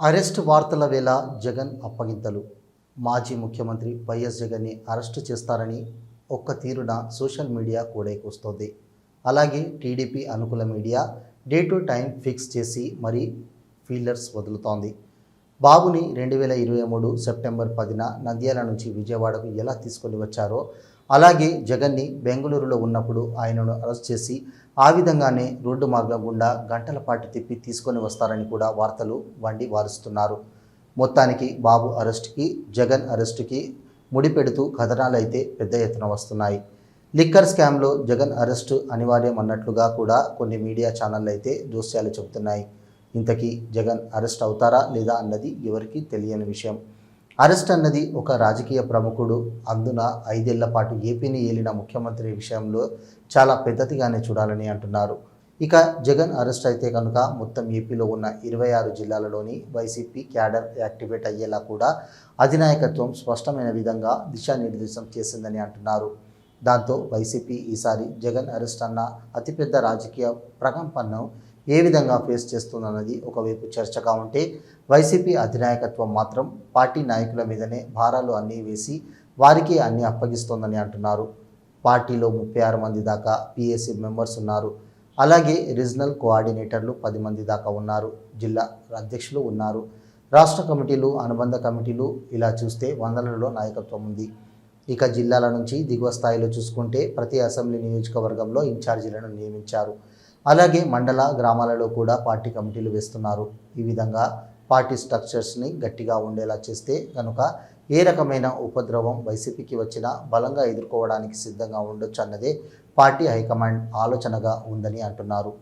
Arrest వార్తల వేళ జగన్ అప్పగింతలు. మాజీ ముఖ్యమంత్రి వైఎస్ జగన్ని అరెస్టు చేస్తారని ఒక్క తీరున సోషల్ మీడియా కూడైకొస్తోంది. అలాగే టీడీపీ అనుకూల media day to time fix చేసి మరీ ఫీల్డర్స్ వదులుతోంది. బాబుని రెండు వేల ఇరవై మూడు సెప్టెంబర్ పదిన నంద్యాల నుంచి విజయవాడకు ఎలా తీసుకొని వచ్చారో అలాగే జగన్ని బెంగళూరులో ఉన్నప్పుడు ఆయనను అరెస్ట్ చేసి ఆ విధంగానే రోడ్డు మార్గం గుండా గంటల పాటు తిప్పి తీసుకొని వస్తారని కూడా వార్తలు వండి వారుస్తున్నారు. మొత్తానికి బాబు అరెస్టుకి జగన్ అరెస్టుకి ముడిపెడుతూ కథనాలు అయితే పెద్ద ఎత్తున వస్తున్నాయి. లిక్కర్ స్కామ్లో జగన్ అరెస్టు అనివార్యం అన్నట్లుగా కూడా కొన్ని మీడియా ఛానళ్ళు అయితే జోస్యాలు చెబుతున్నాయి. ఇంతకీ జగన్ అరెస్ట్ అవుతారా లేదా అన్నది ఎవరికీ తెలియని విషయం. అరెస్ట్ అన్నది ఒక రాజకీయ ప్రముఖుడు అందున ఐదేళ్ళ పాటు ఏపీని ఏలిన ముఖ్యమంత్రి విషయంలో చాలా పెద్దదిగానే చూడాలని అంటున్నారు. ఇక జగన్ అరెస్ట్ అయితే కనుక మొత్తం ఏపీలో ఉన్న ఇరవై ఆరు జిల్లాలలోని వైసీపీ క్యాడర్ యాక్టివేట్ అయ్యేలా కూడా అధినాయకత్వం స్పష్టమైన విధంగా దిశానిర్దేశం చేసిందని అంటున్నారు. దాంతో వైసీపీ ఈసారి జగన్ అరెస్ట్ అన్న అతిపెద్ద రాజకీయ ప్రకంపనను ఏ విధంగా ఫేస్ చేస్తుందన్నది ఒకవైపు చర్చగా ఉంటే వైసీపీ అధినాయకత్వం మాత్రం పార్టీ నాయకుల మీదనే భారాలు అన్నీ వేసి వారికి అన్నీ అప్పగిస్తోందని అంటున్నారు. పార్టీలో ముప్పై ఆరు మంది దాకా పిఎస్సి మెంబర్స్ ఉన్నారు. అలాగే రీజనల్ కోఆర్డినేటర్లు పది మంది దాకా ఉన్నారు. జిల్లా అధ్యక్షులు ఉన్నారు. రాష్ట్ర కమిటీలు అనుబంధ కమిటీలు ఇలా చూస్తే వందలలో నాయకత్వం ఉంది. ఇక జిల్లాల నుంచి దిగువ స్థాయిలో చూసుకుంటే ప్రతి అసెంబ్లీ నియోజకవర్గంలో ఇన్ఛార్జీలను నియమించారు. అలాగే మండల గ్రామాలలో కూడా పార్టీ కమిటీలు వేస్తున్నారు. ఈ విధంగా పార్టీ స్ట్రక్చర్స్ని గట్టిగా ఉండేలా చేస్తే కనుక ఏ రకమైన ఉపద్రవం వైసీపీకి వచ్చినా బలంగా ఎదుర్కోవడానికి సిద్ధంగా ఉండొచ్చు అన్నదే పార్టీ హైకమాండ్ ఆలోచనగా ఉందని అంటున్నారు.